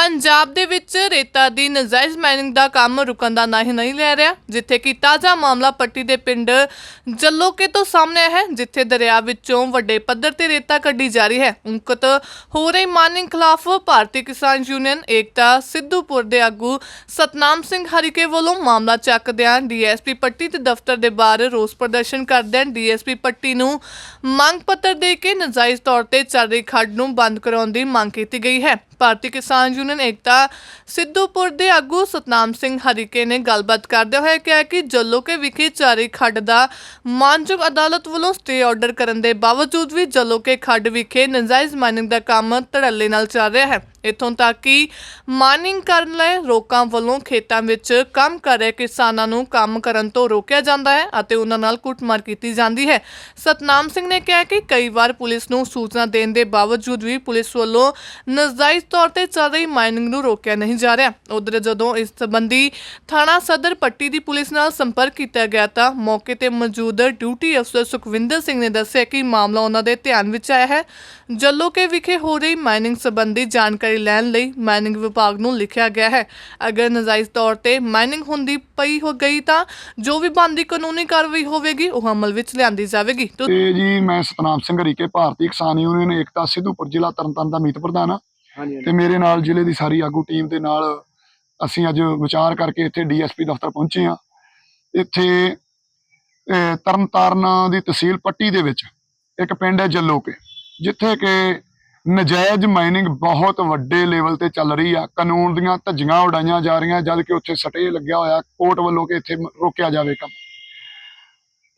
ਪੰਜਾਬ ਦੇ ਵਿੱਚ ਰੇਤਾ ਦੀ ਨਜਾਇਜ਼ ਮਾਈਨਿੰਗ ਦਾ ਕੰਮ ਰੁਕਣ ਦਾ ਨਾਂ ਹੀ ਨਹੀਂ ਲੈ ਰਿਹਾ, ਜਿੱਥੇ ਕਿ ਤਾਜ਼ਾ ਮਾਮਲਾ ਪੱਟੀ ਦੇ ਪਿੰਡ ਜੱਲੋਕੇ ਤੋਂ ਸਾਹਮਣੇ ਆਇਆ ਹੈ, ਜਿੱਥੇ ਦਰਿਆ ਵਿੱਚੋਂ ਵੱਡੇ ਪੱਧਰ ਤੇ ਰੇਤਾ ਕੱਢੀ ਜਾ ਰਹੀ ਹੈ। ਉਨਕਤ ਹੋ ਰਹੀ ਮਾਈਨਿੰਗ ਖਿਲਾਫ ਭਾਰਤੀ ਕਿਸਾਨ ਯੂਨੀਅਨ, ਏਕਤਾ ਸਿੱਧੂਪੁਰ ਦੇ ਆਗੂ ਸਤਨਾਮ ਸਿੰਘ ਹਰੀਕੇ ਵੱਲੋਂ ਮਾਮਲਾ ਚੱਕਦਿਆਂ ਡੀਐਸਪੀ ਪੱਟੀ ਤੇ ਦਫ਼ਤਰ ਦੇ ਬਾਹਰ ਰੋਸ ਪ੍ਰਦਰਸ਼ਨ ਕਰਦਿਆਂ ਡੀਐਸਪੀ ਪੱਟੀ ਨੂੰ ਮੰਗ ਪੱਤਰ ਦੇ ਕੇ ਨਜਾਇਜ਼ ਤੌਰ ਤੇ ਚੱਲ ਰਹੀ ਖੱਡ ਨੂੰ ਬੰਦ ਕਰਾਉਣ ਦੀ ਮੰਗ ਕੀਤੀ ਗਈ ਹੈ। ਭਾਰਤੀ ਕਿਸਾਨ ਯੂਨੀਅਨ ਏਕਤਾ ਸਿੱਧੂਪੁਰ ਦੇ ਆਗੂ ਸਤਨਾਮ ਸਿੰਘ ਹਰੀਕੇ ਨੇ ਗੱਲਬਾਤ ਕਰਦੇ ਹੋਏ ਕਿਹਾ ਕਿ ਜੱਲੋਕੇ ਵਿਖੇ ਚਾਰੀ ਖੱਡ ਦਾ ਮਾਨਯੋਗ ਅਦਾਲਤ ਵੱਲੋਂ ਸਟੇ ਆਰਡਰ ਕਰਨ ਦੇ ਬਾਵਜੂਦ ਵੀ ਜੱਲੋਕੇ ਖੱਡ ਵਿਖੇ ਨਜਾਇਜ਼ ਮਾਈਨਿੰਗ ਦਾ ਕੰਮ ਧੜੱਲੇ ਨਾਲ ਚੱਲ ਰਿਹਾ ਹੈ। ਇਥੋਂ ਤੱਕ ਕਿ ਮਾਈਨਿੰਗ ਕਰਨ ਲਈ ਲੋਕਾਂ ਵੱਲੋਂ ਖੇਤਾਂ ਵਿੱਚ ਕੰਮ ਕਰ ਰਹੇ ਕਿਸਾਨਾਂ ਨੂੰ ਕੰਮ ਕਰਨ ਤੋਂ ਰੋਕਿਆ ਜਾਂਦਾ ਹੈ ਅਤੇ ਉਹਨਾਂ ਨਾਲ ਕੁੱਟਮਾਰ ਕੀਤੀ ਜਾਂਦੀ ਹੈ। ਸਤਨਾਮ ਸਿੰਘ ਨੇ ਕਿਹਾ ਕਿ ਕਈ ਵਾਰ ਪੁਲਿਸ ਨੂੰ ਸੂਚਨਾ ਦੇਣ ਦੇ ਬਾਵਜੂਦ ਵੀ ਪੁਲਿਸ ਵੱਲੋਂ ਨਜਾਇਜ਼ ਤੌਰ ਤੇ ਚੱਲ ਰਹੀ ਮਾਈਨਿੰਗ ਨੂੰ ਰੋਕਿਆ ਨਹੀਂ ਜਾ ਰਿਹਾ। ਉਧਰ ਜਦੋਂ ਇਸ ਸੰਬੰਧੀ ਥਾਣਾ ਸਦਰ ਪੱਟੀ ਦੀ ਪੁਲਿਸ ਨਾਲ ਸੰਪਰਕ ਕੀਤਾ ਗਿਆ ਤਾਂ ਮੌਕੇ ਤੇ ਮੌਜੂਦ ਡਿਊਟੀ ਅਫਸਰ ਸੁਖਵਿੰਦਰ ਸਿੰਘ ਨੇ ਦੱਸਿਆ ਕਿ ਮਾਮਲਾ ਉਹਨਾਂ ਦੇ ਧਿਆਨ ਵਿੱਚ ਆਇਆ ਹੈ। ਜੱਲੋਕੇ ਵਿਖੇ ਹੋ ਰਹੀ ਮਾਈਨਿੰਗ ਸੰਬੰਧੀ ਜਾਣਕਾਰੀ ਲੈਣ ਲਈ ਮਾਈਨਿੰਗ ਵਿਭਾਗ ਨੂੰ ਲਿਖਿਆ ਗਿਆ ਹੈ। ਅਗਰ ਨਜਾਇਜ਼ ਤੌਰ ਤੇ ਮਾਈਨਿੰਗ ਹੁੰਦੀ ਪਈ ਹੋ ਗਈ ਤਾਂ ਜੋ ਵੀ ਬੰਦੀ ਕਾਨੂੰਨੀ ਕਾਰਵਾਈ ਹੋਵੇਗੀ ਉਹ ਅਮਲ ਵਿੱਚ ਲਿਆਂਦੀ ਜਾਵੇਗੀ। ਤੋ ਜੀ ਮੈਂ ਸਤਨਾਮ ਸਿੰਘ ਹਰੀਕੇ ਭਾਰਤੀ ਕਿਸਾਨ ਯੂਨੀਅਨ ਏਕਤਾ ਸਿੱਧੂਪੁਰ ਜ਼ਿਲ੍ਹਾ ਤਰਨਤਾਰਨ ਦਾ ਮੀਤ ਪ੍ਰਧਾਨ ਆ ਤੇ ਮੇਰੇ ਨਾਲ ਜ਼ਿਲ੍ਹੇ ਦੀ ਸਾਰੀ ਆਗੂ ਟੀਮ ਦੇ ਨਾਲ ਅਸੀਂ ਅੱਜ ਵਿਚਾਰ ਕਰਕੇ ਇੱਥੇ ਡੀਐਸਪੀ ਦਫ਼ਤਰ ਪਹੁੰਚੇ ਆ ਇੱਥੇ ਤਰਨਤਾਰਨ ਦੀ ਤਹਿਸੀਲ ਪੱਟੀ ਦੇ ਵਿੱਚ ਇੱਕ ਪਿੰਡ ਹੈ ਜੱਲੋਕੇ ਜਿੱਥੇ ਕਿ ਨਜਾਇਜ਼ ਮਾਈਨਿੰਗ ਬਹੁਤ ਵੱਡੇ ਲੈਵਲ ਤੇ ਚੱਲ ਰਹੀ ਆ। ਕਾਨੂੰਨ ਦੀਆਂ ਧੱਜੀਆਂ ਉਡਾਈਆਂ ਜਾ ਰਹੀਆਂ ਜਦ ਕਿ ਉੱਥੇ ਸਟੇ ਲੱਗਿਆ ਹੋਇਆ ਕੋਰਟ ਵੱਲੋਂ ਕਿ ਇੱਥੇ ਰੋਕਿਆ ਜਾਵੇ ਕੰਮ।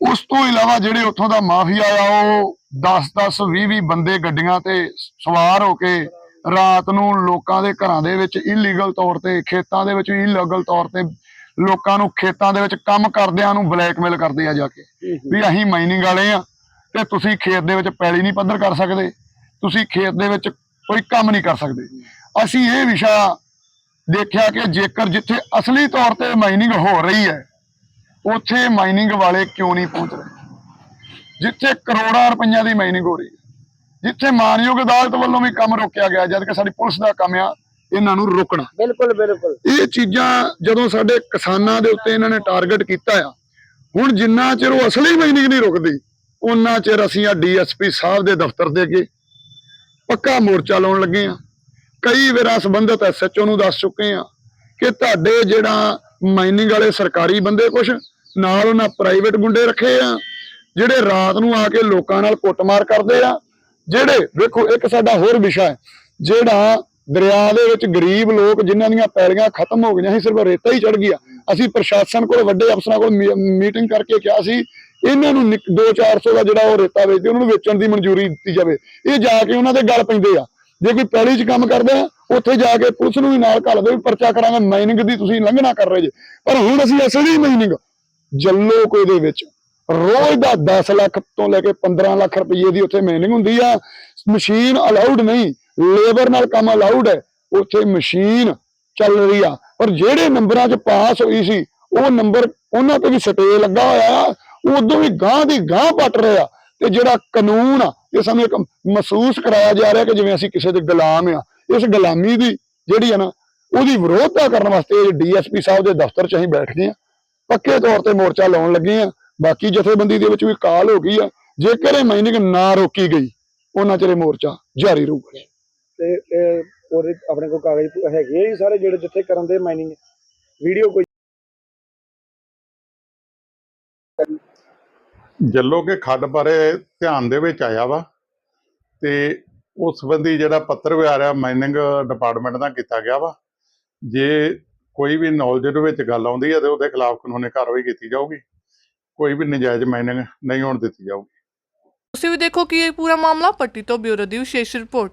ਉਸ ਤੋਂ ਇਲਾਵਾ ਜਿਹੜੇ ਉੱਥੋਂ ਦਾ ਮਾਫੀਆ ਆ ਉਹ 10-10 20-20 ਬੰਦੇ ਗੱਡੀਆਂ ਤੇ ਸਵਾਰ ਹੋ ਕੇ ਰਾਤ ਨੂੰ ਲੋਕਾਂ ਦੇ ਘਰਾਂ ਦੇ ਵਿੱਚ ਇਲੀਗਲ ਤੌਰ ਤੇ ਖੇਤਾਂ ਦੇ ਵਿੱਚ ਇਲੀਗਲ ਤੌਰ ਤੇ ਲੋਕਾਂ ਨੂੰ ਖੇਤਾਂ ਦੇ ਵਿੱਚ ਕੰਮ ਕਰਦਿਆਂ ਨੂੰ ਬਲੈਕਮੇਲ ਕਰਦੇ ਆ ਜਾ ਕੇ। ਵੀ ਅਸੀਂ ਮਾਈਨਿੰਗ ਵਾਲੇ ਆ ਤੇ ਤੁਸੀਂ ਖੇਤ ਦੇ ਵਿੱਚ ਪੈਲੀ ਨਹੀਂ ਪੱਧਰ ਕਰ ਸਕਦੇ। ਤੁਸੀਂ ਖੇਤ ਦੇ ਵਿੱਚ ਕੋਈ ਕੰਮ ਨਹੀਂ ਕਰ ਸਕਦੇ। ਅਸੀਂ ਇਹ ਵਿਸ਼ਾ ਦੇਖਿਆ ਕਿ ਜੇਕਰ ਜਿੱਥੇ ਅਸਲੀ ਤੌਰ ਤੇ ਮਾਈਨਿੰਗ ਹੋ ਰਹੀ ਹੈ ਉੱਥੇ ਮਾਈਨਿੰਗ ਵਾਲੇ ਕਿਉਂ ਨਹੀਂ ਪਹੁੰਚ ਰਹੇ? ਜਿੱਥੇ ਕਰੋੜਾਂ ਰੁਪਈਆ ਦੀ ਮਾਈਨਿੰਗ ਹੋ ਰਹੀ ਹੈ ਜਿੱਥੇ ਮਾਨਯੋਗ ਅਦਾਲਤ ਵੱਲੋਂ ਵੀ ਕੰਮ ਰੋਕਿਆ ਗਿਆ ਜਦ ਕਿ ਸਾਡੀ ਪੁਲਿਸ ਦਾ ਕੰਮ ਆ ਇਹਨਾਂ ਨੂੰ ਰੋਕਣਾ। ਬਿਲਕੁਲ ਬਿਲਕੁਲ। ਇਹ ਚੀਜ਼ਾਂ ਜਦੋਂ ਸਾਡੇ ਕਿਸਾਨਾਂ ਦੇ ਉੱਤੇ ਇਹਨਾਂ ਨੇ ਟਾਰਗੇਟ ਕੀਤਾ ਆ ਹੁਣ ਜਿੰਨਾ ਚਿਰ ਉਹ ਅਸਲੀ ਮਾਈਨਿੰਗ ਨਹੀਂ ਰੁਕਦੀ ਉਹਨਾਂ ਚਿਰ ਅਸੀਂ ਆ ਡੀਐਸਪੀ ਸਾਹਿਬ ਦੇ ਦਫ਼ਤਰ ਦੇ ਅੱਗੇ ਪੱਕਾ ਮੋਰਚਾ ਲਾਉਣ ਲੱਗੇ ਆ। ਕਈ ਵਾਰ ਸੰਬੰਧਤ ਐਸਐਚਓ ਨੂੰ ਦੱਸ ਚੁੱਕੇ ਆ ਕਿ ਤੁਹਾਡੇ ਜਿਹੜਾ ਮਾਈਨਿੰਗ ਵਾਲੇ ਸਰਕਾਰੀ ਬੰਦੇ ਕੁਛ, ਨਾਲ ਉਹਨਾਂ ਪ੍ਰਾਈਵੇਟ ਗੁੰਡੇ ਰੱਖੇ ਆ, ਜਿਹੜੇ ਰਾਤ ਨੂੰ ਆ ਕੇ ਲੋਕਾਂ ਨਾਲ ਕੁੱਟਮਾਰ ਕਰਦੇ ਆ, ਜਿਹੜੇ ਵੇਖੋ, ਇੱਕ ਸਾਡਾ ਹੋਰ ਵਿਸ਼ਾ ਹੈ, ਜਿਹੜਾ ਦਰਿਆ ਦੇ ਵਿੱਚ ਗਰੀਬ ਲੋਕ ਜਿਨ੍ਹਾਂ ਦੀਆਂ ਪੈਲੀਆਂ ਖਤਮ ਹੋ ਗਈਆਂ ਸੀ, ਸਿਰਫ ਰੇਤਾ ਹੀ ਚੜ ਗਿਆ। ਅਸੀਂ ਪ੍ਰਸ਼ਾਸਨ ਕੋਲ, ਵੱਡੇ ਅਫਸਰਾਂ ਕੋਲ ਮੀਟਿੰਗ ਕਰਕੇ ਕਿਹਾ ਸੀ ਇਹਨਾਂ ਨੂੰ 2-400 ਦਾ ਜਿਹੜਾ ਉਹ ਰੇਤਾ ਵੇਚਦੇ ਉਹਨਾਂ ਨੂੰ ਵੇਚਣ ਦੀ ਮਨਜ਼ੂਰੀ ਦਿੱਤੀ ਜਾਵੇ। ਇਹ ਜਾ ਕੇ ਉਹਨਾਂ ਦੇ ਗੱਲ ਪੈਂਦੇ ਆ। ਜੇ ਕੋਈ ਪੈਲੀ 'ਚ ਕੰਮ ਕਰਦਾ, ਉੱਥੇ ਜਾ ਕੇ ਪੁਲਿਸ ਨੂੰ ਵੀ ਨਾਲ ਘੱਲਦੇ ਵੀ ਪਰਚਾ ਕਰਾਂਗੇ ਮਾਈਨਿੰਗ ਦੀ ਤੁਸੀਂ ਲੰਘਣਾ ਕਰ ਰਹੇ ਜੇ। ਪਰ ਹੁਣ ਅਸੀਂ ਅਸਲੀ ਮਾਈਨਿੰਗ ਜੱਲੋ ਕੋਈ ਦੇ ਵਿੱਚ ਰੋਜ਼ ਦਾ 10 ਲੱਖ ਤੋਂ ਲੈ ਕੇ 15 ਲੱਖ ਰੁਪਏ ਦੀ ਉੱਥੇ ਮਾਈਨਿੰਗ ਹੁੰਦੀ ਆ। ਮਸ਼ੀਨ ਅਲਾਉਡ ਨਹੀਂ ਲੇਬਰ ਨਾਲ ਕੰਮ ਅਲਾਉਡ ਹੈ, ਉੱਥੇ ਮਸ਼ੀਨ ਚੱਲ ਰਹੀ ਆ। ਪਰ ਜਿਹੜੇ ਨੰਬਰਾਂ 'ਚ ਪਾਸ ਹੋਈ ਸੀ, ਉਹ ਨੰਬਰ ਉਹਨਾਂ ਤੇ ਵੀ ਸਟੇ ਲੱਗਾ ਹੋਇਆ ਆ। ਉਦੋਂ ਵੀ ਗਾਂ ਦੀ ਗਾਂ ਪੱਟ ਰਿਹਾ ਤੇ ਜਿਹੜਾ ਕਾਨੂੰਨ ਆ, ਇਹ ਸਾਨੂੰ ਇੱਕ ਮਹਿਸੂਸ ਕਰਾਇਆ ਜਾ ਰਿਹਾ ਕਿ ਜਿਵੇਂ ਅਸੀਂ ਕਿਸੇ ਦੇ ਗੁਲਾਮ ਆ। ਇਸ ਗੁਲਾਮੀ ਦੀ ਜਿਹੜੀ ਆ ਨਾ, ਉਹਦੀ ਵਿਰੋਧਤਾ ਕਰਨ ਵਾਸਤੇ ਡੀਐਸਪੀ ਸਾਹਿਬ ਦੇ ਦਫ਼ਤਰ 'ਚ ਅਸੀਂ ਬੈਠ ਗਏ ਆ। ਪੱਕੇ ਤੌਰ ਤੇ ਮੋਰਚਾ ਲਾਉਣ ਲੱਗੇ ਆ। ਬਾਕੀ ਜਥੇਬੰਦੀ ਦੇ ਵਿੱਚ ਵੀ ਕਾਲ ਹੋ ਗਈ ਆ। ਜੇਕਰ ਇਹ ਮਾਈਨਿੰਗ ਨਾ ਰੋਕੀ ਗਈ, ਉਹਨਾਂ ਚਿਰ ਮੋਰਚਾ ਜਾਰੀ ਰਹੂਗਾ। ਤੇ ਉਹਦੇ ਆਪਣੇ ਕੋਲ ਕਾਗਜ਼ ਹੈਗੇ ਆ ਜੀ ਸਾਰੇ ਜਿਹੜੇ ਜਿੱਥੇ ਕਰਨ ਦੇ ਮਾਈਨਿੰਗ? ਵੀਡੀਓ ਕੋਈ ਜੱਲੋ ਕੇ ਖੱਡ ਬਾਰੇ ਧਿਆਨ ਦੇ ਵਿੱਚ ਆਇਆ ਵਾ ਤੇ ਉਸ ਸੰਬੰਧੀ ਜਿਹੜਾ ਪੱਤਰ ਵਿਆਰਿਆ ਮਾਈਨਿੰਗ ਡਿਪਾਰਟਮੈਂਟ ਦਾ ਕੀਤਾ ਗਿਆ ਵਾ। ਜੇ ਕੋਈ ਵੀ ਨੌਲੇਜ ਦੇ ਵਿੱਚ ਗੱਲ ਆਉਂਦੀ ਹੈ ਤੇ ਉਹਦੇ ਖਿਲਾਫ ਕਾਨੂੰਨੀ ਕਾਰਵਾਈ ਕੀਤੀ ਜਾਊਗੀ। ਕੋਈ ਵੀ ਨਜਾਇਜ਼ ਮਾਈਨਿੰਗ ਨਹੀਂ ਹੋਣ ਦਿੱਤੀ ਜਾਊਗੀ। ਤੁਸੀਂ ਵੀ ਦੇਖੋ ਕਿ ਇਹ ਪੂਰਾ ਮਾਮਲਾ ਪੱਟੀ ਤੋਂ ਬਿਊਰੋ ਦੀ ਵਿਸ਼ੇਸ਼ ਰਿਪੋਰਟ।